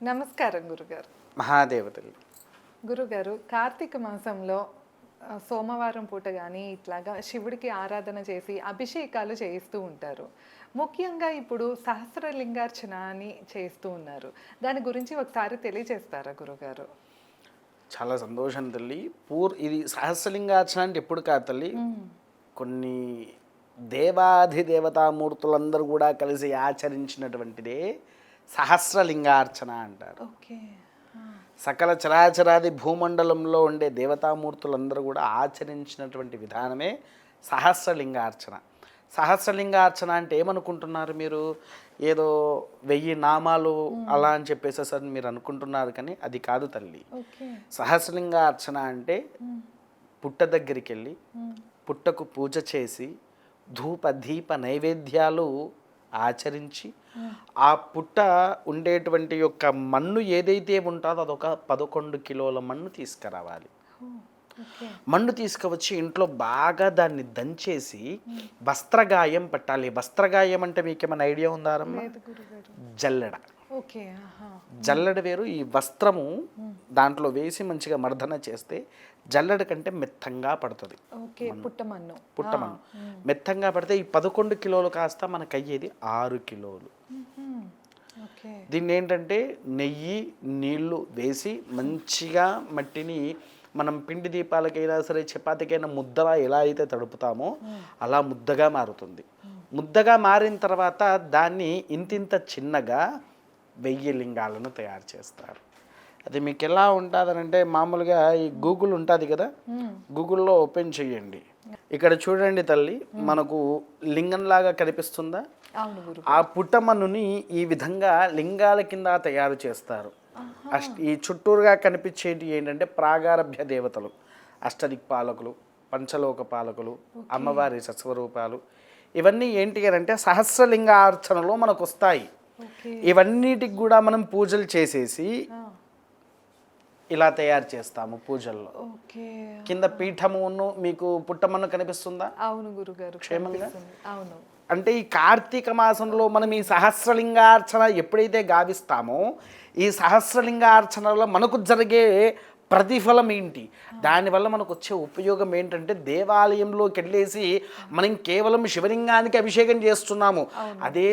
నమస్కారం గురుగారు. మహాదేవతలు. గురుగారు కార్తీక మాసంలో సోమవారం పూట కానీ ఇట్లాగా శివుడికి ఆరాధన చేసి అభిషేకాలు చేయిస్తూ ఉంటారు. ముఖ్యంగా ఇప్పుడు సహస్రలింగార్చన అని చేస్తూ ఉన్నారు. దాని గురించి ఒకసారి తెలియజేస్తారా గురుగారు? చాలా సంతోషం తల్లి. పూర్ ఇది సహస్రలింగార్చన అంటే ఎప్పుడు కాదు తల్లి. కొన్ని దేవాధి దేవతామూర్తులందరూ కూడా కలిసి ఆచరించినటువంటిదే సహస్రలింగార్చన అంటారు. ఓకే. సకల చరాచరాది భూమండలంలో ఉండే దేవతామూర్తులందరూ కూడా ఆచరించినటువంటి విధానమే సహస్రలింగార్చన. సహస్రలింగార్చన అంటే ఏమనుకుంటున్నారు మీరు? ఏదో వెయ్యి నామాలు అలా అని చెప్పేసేసరి మీరు అనుకుంటున్నారు కానీ అది కాదు తల్లి. సహస్రలింగార్చన అంటే పుట్ట దగ్గరికి వెళ్ళి పుట్టకు పూజ చేసి ధూప దీప నైవేద్యాలు ఆచరించి ఆ పుట్ట ఉండేటువంటి యొక్క మన్ను ఏదైతే ఉంటుందో అదొక పదకొండు కిలోల మన్ను తీసుకురావాలి. మన్ను తీసుకువచ్చి ఇంట్లో బాగా దాన్ని దంచేసి వస్త్రగాయం పెట్టాలి. వస్త్రగాయం అంటే మీకు ఏమైనా ఐడియా ఉందా జల్లెడ. జల్లెడ వేరు. ఈ వస్త్రము దాంట్లో వేసి మంచిగా మర్దన చేస్తే జల్లెడ కంటే మెత్తంగా పడుతుంది. ఓకే పుట్టమన్ను. పుట్టమన్ను. మెత్తంగా పడితే ఈ పదకొండు కిలోలు కాస్త మనకు అయ్యేది ఆరు కిలోలు. దీన్ని ఏంటంటే నెయ్యి నీళ్ళు వేసి మంచిగా మట్టిని మనం పిండి దీపాలకైనా సరే చపాతీకైనా ముద్దలా ఎలా అయితే తడుపుతామో అలా ముద్దగా మారుతుంది. ముద్దగా మారిన తర్వాత దాన్ని ఇంతింత చిన్నగా వెయ్యి లింగాలను తయారు చేస్తారు. అది మీకు ఎలా ఉంటుందనంటే మామూలుగా ఈ గూగుల్ ఉంటుంది కదా? గూగుల్లో ఓపెన్ చేయండి. ఇక్కడ చూడండి తల్లి మనకు లింగంలాగా కనిపిస్తుందా? ఆ పుట్టమన్నుని ఈ విధంగా లింగాల కింద తయారు చేస్తారు. అష్ట ఈ చుట్టూరుగా కనిపించేటి ఏంటంటే ప్రాగారభ్య దేవతలు. అష్టదిక్పాలకులు పంచలోక పాలకులు అమ్మవారి సస్వరూపాలు ఇవన్నీ ఏంటి అని అంటే సహస్రలింగార్చనలో మనకు వస్తాయి ఇవన్నిటికి కూడా మనం పూజలు చేసేసి ఇలా తయారు చేస్తాము పూజల్లో. ఓకే కింద పీఠమును మీకు పుట్టమన్ను కనిపిస్తుందా? అవును గురుగారు క్షేమంగా? అవును. అంటే ఈ కార్తీక మాసంలో మనం ఈ సహస్రలింగార్చన ఎప్పుడైతే గావిస్తామో ఈ సహస్రలింగార్చనలో మనకు జరిగే ప్రతిఫలం ఏంటి? దానివల్ల మనకు వచ్చే ఉపయోగం ఏంటంటే దేవాలయంలోకి వెళ్ళేసి మనం కేవలం శివలింగానికి అభిషేకం చేస్తున్నాము. అదే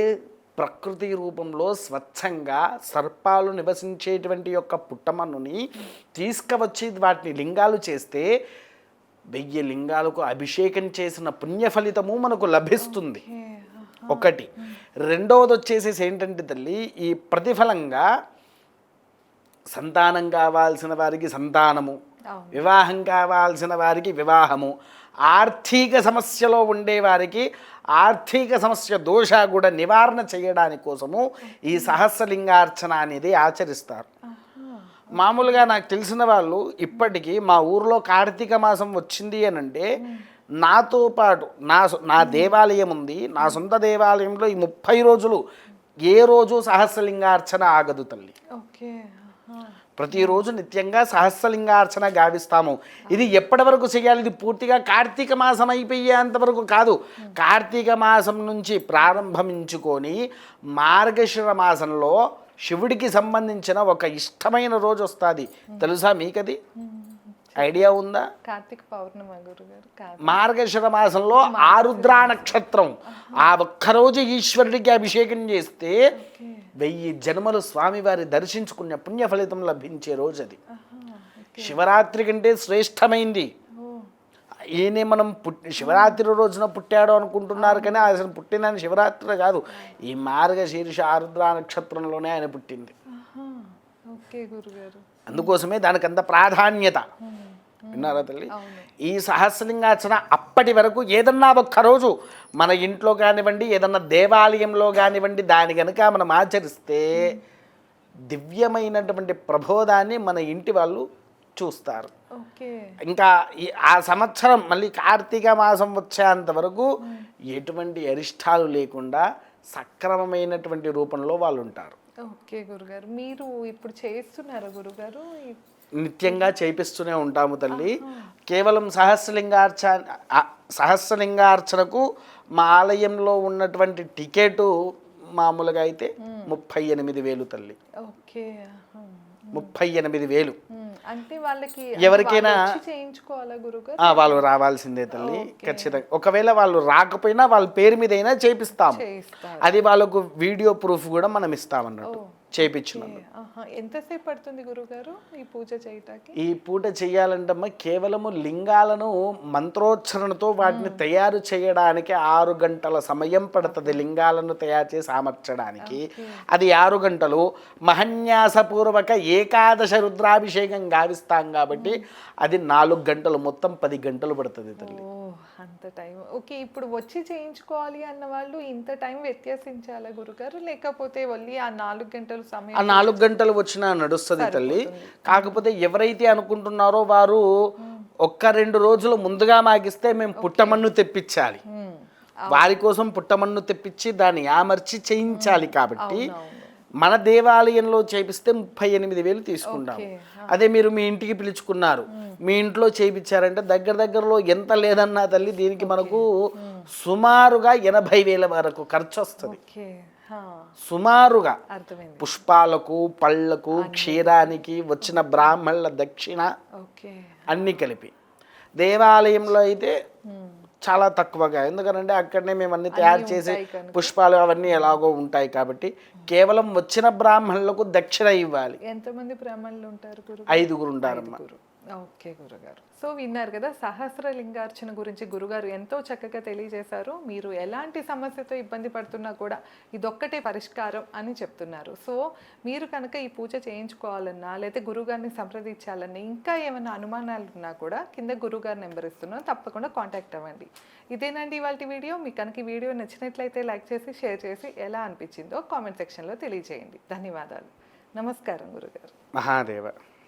ప్రకృతి రూపంలో స్వచ్ఛంగా సర్పాలు నివసించేటువంటి యొక్క పుట్టమన్నుని తీసుకువచ్చి వాటిని లింగాలు చేస్తే వెయ్యి లింగాలకు అభిషేకం చేసిన పుణ్య ఫలితము మనకు లభిస్తుంది. ఒకటి. రెండవది వచ్చేసేసి ఏంటంటే తల్లి ఈ ప్రతిఫలంగా సంతానం కావాల్సిన వారికి సంతానము వివాహం కావాల్సిన వారికి వివాహము. ఆర్థిక సమస్యలో ఉండే వారికి ఆర్థిక సమస్య దోష కూడా నివారణ చేయడానికి కోసము ఈ సహస్రలింగార్చన అనేది ఆచరిస్తారు. మామూలుగా నాకు తెలిసిన వాళ్ళు ఇప్పటికీ మా ఊర్లో కార్తీక మాసం వచ్చింది అని అంటే నాతో పాటు నా నా దేవాలయం ఉంది. నా సొంత దేవాలయంలో ఈ ముప్పై రోజులు ఏ రోజు సహస్రలింగార్చన ఆగదు తల్లి. ప్రతిరోజు నిత్యంగా సహస్రలింగార్చన గావిస్తాము. ఇది ఎప్పటి వరకు చేయాలి? ఇది పూర్తిగా కార్తీక మాసం అయిపోయేంత వరకు కాదు. కార్తీక మాసం నుంచి ప్రారంభించుకొని మార్గశిర మాసంలో శివుడికి సంబంధించిన ఒక ఇష్టమైన రోజు వస్తుంది. తెలుసా మీకది? ఐడియా ఉందా? కార్తీక పౌర్ణమ మార్గశిర మాసంలో ఆరుద్రా నక్షత్రం. ఆ ఒక్కరోజు ఈశ్వరుడికి అభిషేకం చేస్తే వెయ్యి జన్మలు స్వామివారి దర్శించుకున్న పుణ్య ఫలితం లభించే రోజు అది. శివరాత్రి కంటే శ్రేష్టమైంది. ఈయనే మనం పుట్టి శివరాత్రి రోజున పుట్టాడు అనుకుంటున్నారు కానీ అసలు పుట్టిన శివరాత్రి కాదు. ఈ మార్గశీర్ష ఆరుద్ర నక్షత్రంలోనే ఆయన పుట్టింది. అందుకోసమే దానికి అంత ప్రాధాన్యత విన్నారా తల్లి? ఈ సహస్రలింగార్చన అప్పటి వరకు ఏదన్నా ఒక్కరోజు మన ఇంట్లో కానివ్వండి ఏదన్నా దేవాలయంలో కానివ్వండి దాని కనుక మనం ఆచరిస్తే దివ్యమైనటువంటి ప్రబోధాన్ని మన ఇంటి వాళ్ళు చూస్తారు. ఓకే. ఇంకా ఈ ఆ సంవత్సరం మళ్ళీ కార్తీక మాసం వచ్చేంత వరకు ఎటువంటి అరిష్టాలు లేకుండా సక్రమమైనటువంటి రూపంలో వాళ్ళు ఉంటారు. ఓకే గురుగారు. మీరు ఇప్పుడు చేస్తున్నారా గురుగారు నిత్యంగా చేపిస్తూనే ఉంటాము తల్లి. కేవలం సహస్రలింగార్చ సహస్రలింగార్చనకు మా ఆలయంలో ఉన్నటువంటి టికెట్ మామూలుగా అయితే ముప్పై ఎనిమిది వేలు తల్లి. ఓకే. ముప్పై ఎనిమిది వేలు. అంటే వాళ్ళకి ఎవరికైనా- వాళ్ళు రావాల్సిందే తల్లి ఖచ్చితంగా. ఒకవేళ వాళ్ళు రాకపోయినా వాళ్ళ పేరు మీద అయినా చేయిస్తారు. అది వాళ్ళకు వీడియో ప్రూఫ్ కూడా మనం ఇస్తామన్నట్టు. చేపించిన ఆహా. ఎంతసేపు పడుతుంది గురుగారు ఈ పూజ చేయటానికి? ఈ పూట చేయాలంటమ్మా కేవలము లింగాలను మంత్రోచ్చరణతో వాటిని తయారు చేయడానికి ఆరు గంటల సమయం పడుతుంది లింగాలను తయారు చేసి అమర్చడానికి. అది ఆరు గంటలు. మహన్యాసపూర్వక ఏకాదశ రుద్రాభిషేకం గావిస్తాం కాబట్టి అది నాలుగు గంటలు మొత్తం పది గంటలు పడుతుంది తల్లి. అంత టైం. ఓకే ఇప్పుడు వచ్చి చేయించుకోవాలి అన్న వాళ్ళు ఇంత టైం వ్యత్యాసించాలా గురుగారు? లేకపోతే వెళ్ళి ఆ నాలుగు గంటల ఆ సమయం నాలుగు గంటలు వచ్చినా నడుస్తుంది తల్లి. కాకపోతే ఎవరైతే అనుకుంటున్నారో వారు ఒక్క రెండు రోజులు ముందుగా మాగిస్తే మేము పుట్టమన్ను తెప్పించాలి. వారి కోసం పుట్టమన్ను తెప్పించి దాన్ని ఆమర్చి చేయించాలి కాబట్టి. మన దేవాలయంలో చేపిస్తే ముప్పై ఎనిమిది వేలు తీసుకుంటాం. అదే మీరు మీ ఇంటికి పిలుచుకున్నారు. మీ ఇంట్లో చేయించారంటే దగ్గర దగ్గరలో ఎంత లేదన్నా తల్లి దీనికి మనకు సుమారుగా ఎనభై వేల వరకు ఖర్చు వస్తుంది సుమారుగా పుష్పాలకు పళ్ళకు క్షీరానికి వచ్చిన బ్రాహ్మణుల దక్షిణ అన్నీ కలిపి. దేవాలయంలో అయితే చాలా తక్కువగా. ఎందుకంటే అక్కడనే మేము అన్ని తయారు చేసి. పుష్పాలు అవన్నీ ఎలాగో ఉంటాయి కాబట్టి కేవలం వచ్చిన బ్రాహ్మణులకు దక్షిణ ఇవ్వాలి. ఎంతమంది బ్రాహ్మణులు ఉంటారు గురు ఐదుగురు ఉంటారమ్మా. ఓకే గురుగారు. సో విన్నారు కదా సహస్ర లింగార్చన గురించి గురుగారు ఎంతో చక్కగా తెలియజేశారు. మీరు ఎలాంటి సమస్యతో ఇబ్బంది పడుతున్నా కూడా ఇదొక్కటే పరిష్కారం అని చెప్తున్నారు. సో మీరు కనుక ఈ పూజ చేయించుకోవాలన్నా లేకపోతే గురుగారిని సంప్రదించాలన్నా ఇంకా ఏమైనా అనుమానాలు ఉన్నా కూడా కింద గురుగారు నెంబర్ ఇస్తున్నాం తప్పకుండా కాంటాక్ట్ అవ్వండి. ఇదేనండి ఇవాళ వీడియో. మీకు కనుక ఈ వీడియో నచ్చినట్లయితే లైక్ చేసి షేర్ చేసి ఎలా అనిపించిందో కామెంట్ సెక్షన్లో తెలియజేయండి. ధన్యవాదాలు. నమస్కారం గురుగారు. మహాదేవ.